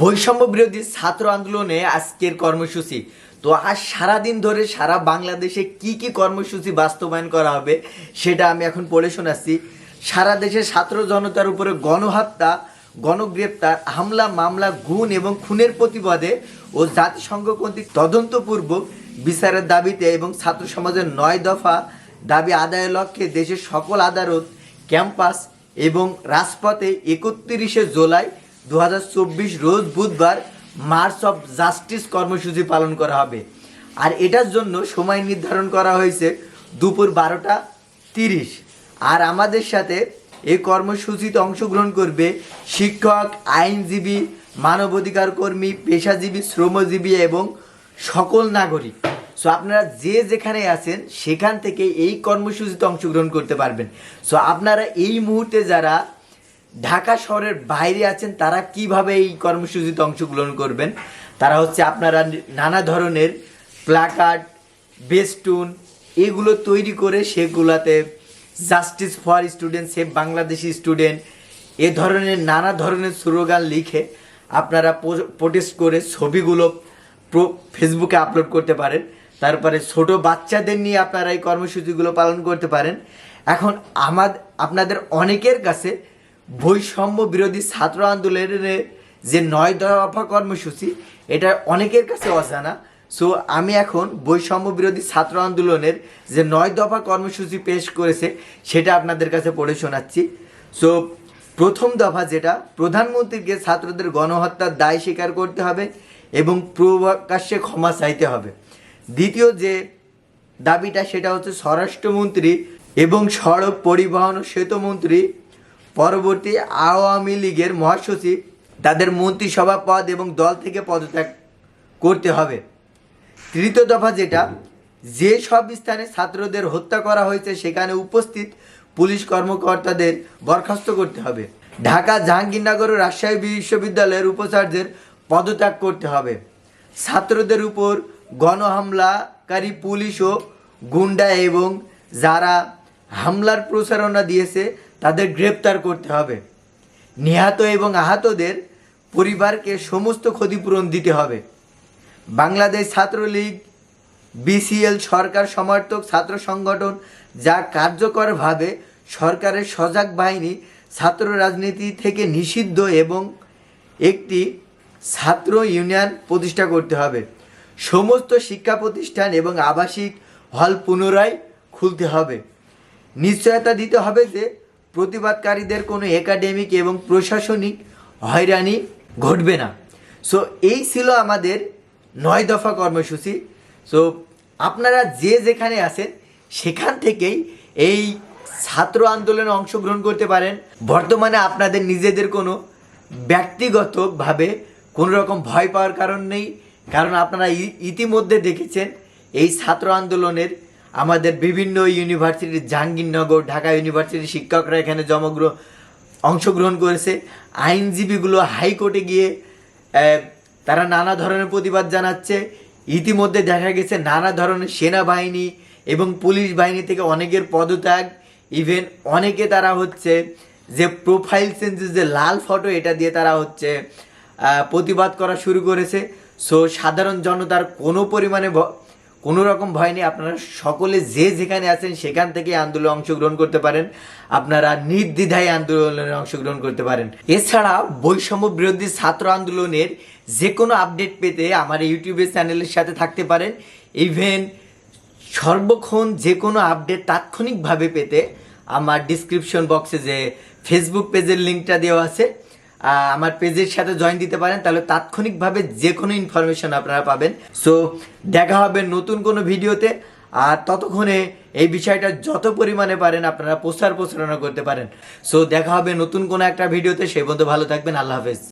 বৈষম্য বিরোধী ছাত্র আন্দোলনে আজকের কর্মসূচি। তো আজ সারাদিন ধরে সারা বাংলাদেশে কি কি কর্মসূচি বাস্তবায়ন করা হবে, সেটা আমি এখন পড়ে শোনাচ্ছি। সারা দেশে ছাত্র জনতার উপরে গণহত্যা, গণগ্রেপ্তার, হামলা, মামলা, গুণ এবং খুনের প্রতিবাদে ও জাতিসংঘ কর্তৃক তদন্তপূর্বক বিচারের দাবিতে এবং ছাত্র সমাজের নয় দফা দাবি আদায়ের লক্ষ্যে দেশের সকল আদালত, ক্যাম্পাস এবং রাজপথে একত্রিশে জুলাই দু হাজার চব্বিশ রোজ বুধবার মার্চ অফ জাস্টিস কর্মসূচি পালন করা হবে। আর এটার জন্য সময় নির্ধারণ করা হয়েছে দুপুর বারোটা তিরিশ। আর আমাদের সাথে এই কর্মসূচিতে অংশগ্রহণ করবে শিক্ষক, আইনজীবী, মানবাধিকার কর্মী, পেশাজীবী, শ্রমজীবী এবং সকল নাগরিক। সো আপনারা যে যেখানে আছেন, সেখান থেকে এই কর্মসূচিতে অংশগ্রহণ করতে পারবেন। সো আপনারা এই মুহূর্তে যারা ঢাকা শহরের বাইরে আছেন, তারা কীভাবে এই কর্মসূচিতে অংশগ্রহণ করবেন? তারা হচ্ছে আপনারা নানা ধরনের প্ল্যাকার্ড বেস্টুন এগুলো তৈরি করে সেগুলাতে justice for student save Bangladeshi student এ ধরনের নানা ধরনের স্লোগান লিখে আপনারা প্রোটেস্ট করে ছবিগুলো ফেসবুকে আপলোড করতে পারেন। তারপরে ছোট বাচ্চাদের নিয়ে আপনারা এই কর্মসূচিগুলো পালন করতে পারেন। এখন আমার আপনাদের অনেকের কাছে বৈষম্য বিরোধী ছাত্র আন্দোলনের যে নয় দফা কর্মসূচি, এটা অনেকের কাছে অজানা। সো আমি এখন বৈষম্য বিরোধী ছাত্র আন্দোলনের যে নয় দফা কর্মসূচি পেশ করেছে, সেটা আপনাদের কাছে পড়ে শোনাচ্ছি। সো প্রথম দফা যেটা, প্রধানমন্ত্রীকে ছাত্রদের গণহত্যার দায় স্বীকার করতে হবে এবং প্রকাশ্যে ক্ষমা চাইতে হবে। দ্বিতীয় যে দাবিটা, সেটা হচ্ছে স্বরাষ্ট্রমন্ত্রী এবং সড়ক পরিবহন ও সেতুমন্ত্রী পরবর্তী আওয়ামী লীগের মহাসচিব তাদের মন্ত্রিসভা পদ এবং দল থেকে পদত্যাগ করতে হবে। তৃতীয় দফা যেটা, যে সব স্থানে ছাত্রদের হত্যা করা হয়েছে সেখানে উপস্থিত পুলিশ কর্মকর্তাদের বরখাস্ত করতে হবে। ঢাকা জাহাঙ্গীরনগর ও রাজশাহী বিশ্ববিদ্যালয়ের উপাচার্যের পদত্যাগ করতে হবে। ছাত্রদের উপর গণহামলাকারী পুলিশ ও গুন্ডা এবং যারা হামলার প্রচারণা দিয়েছে তাদের গ্রেপ্তার করতে হবে। নিহত এবং আহতদের পরিবারকে সমস্ত ক্ষতিপূরণ দিতে হবে। বাংলাদেশ ছাত্রলীগ, বিসিএল সরকার সমর্থক ছাত্র সংগঠন যা কার্যকরভাবে সরকারের সজাগ বাহিনী ছাত্র রাজনীতি থেকে নিষিদ্ধ এবং একটি ছাত্র ইউনিয়ন প্রতিষ্ঠা করতে হবে। সমস্ত শিক্ষা প্রতিষ্ঠান এবং আবাসিক হল পুনরায় খুলতে হবে। নিশ্চয়তা দিতে হবে যে প্রতিবাদকারীদের কোনো একাডেমিক এবং প্রশাসনিক হয়রানি ঘটবে না। সো এই ছিল আমাদের নয় দফা কর্মসূচি। সো আপনারা যে যেখানে আছেন, সেখান থেকেই এই ছাত্র আন্দোলনে অংশগ্রহণ করতে পারেন। বর্তমানে আপনাদের নিজেদের কোনো ব্যক্তিগতভাবে কোনো রকম ভয় পাওয়ার কারণ নেই। কারণ আপনারা ইতিমধ্যে দেখেছেন, এই ছাত্র আন্দোলনের আমাদের বিভিন্ন ইউনিভার্সিটির জাহাঙ্গীরনগর, ঢাকা ইউনিভার্সিটির শিক্ষকরা এখানে জমগ্র অংশগ্রহণ করেছে। আইনজীবীগুলো হাইকোর্টে গিয়ে তারা নানা ধরনের প্রতিবাদ জানাচ্ছে। ইতিমধ্যে দেখা গেছে নানা ধরনের সেনাবাহিনী এবং পুলিশ বাহিনী থেকে অনেকের পদত্যাগ। ইভেন অনেকে তারা হচ্ছে যে প্রোফাইল চেঞ্জেস যে লাল ফটো এটা দিয়ে তারা হচ্ছে প্রতিবাদ করা শুরু করেছে। সো সাধারণ জনতার কোনো পরিমাণে কোনো রকম ভয় নেই, আপনারা সকলে যে যেখানে আছেন সেখান থেকে আন্দোলনে অংশগ্রহণ করতে পারেন, আপনারা নির্দ্বিধায় আন্দোলনে অংশগ্রহণ করতে পারেন। এছাড়া বৈষম্য বিরোধী ছাত্র আন্দোলনের যে কোনো আপডেট পেতে আমার ইউটিউবের চ্যানেলের সাথে থাকতে পারেন। ইভেন সর্বক্ষণ যে কোনো আপডেট তাৎক্ষণিকভাবে পেতে আমার ডিসক্রিপশন বক্সে যে ফেসবুক পেজের লিঙ্কটা দেওয়া আছে আমার পেজের সাথে জয়েন দিতে পারেন। তাহলে তাৎক্ষণিকভাবে যে কোনো ইনফরমেশন আপনারা পাবেন। সো দেখা হবে নতুন কোনো ভিডিওতে। আর ততক্ষণে এই বিষয়টা যত পরিমাণে পারেন আপনারা প্রচার প্রচারণা করতে পারেন। সো দেখা হবে নতুন কোনো একটা ভিডিওতে। সেই পর্যন্ত ভালো থাকবেন। আল্লাহ হাফেজ।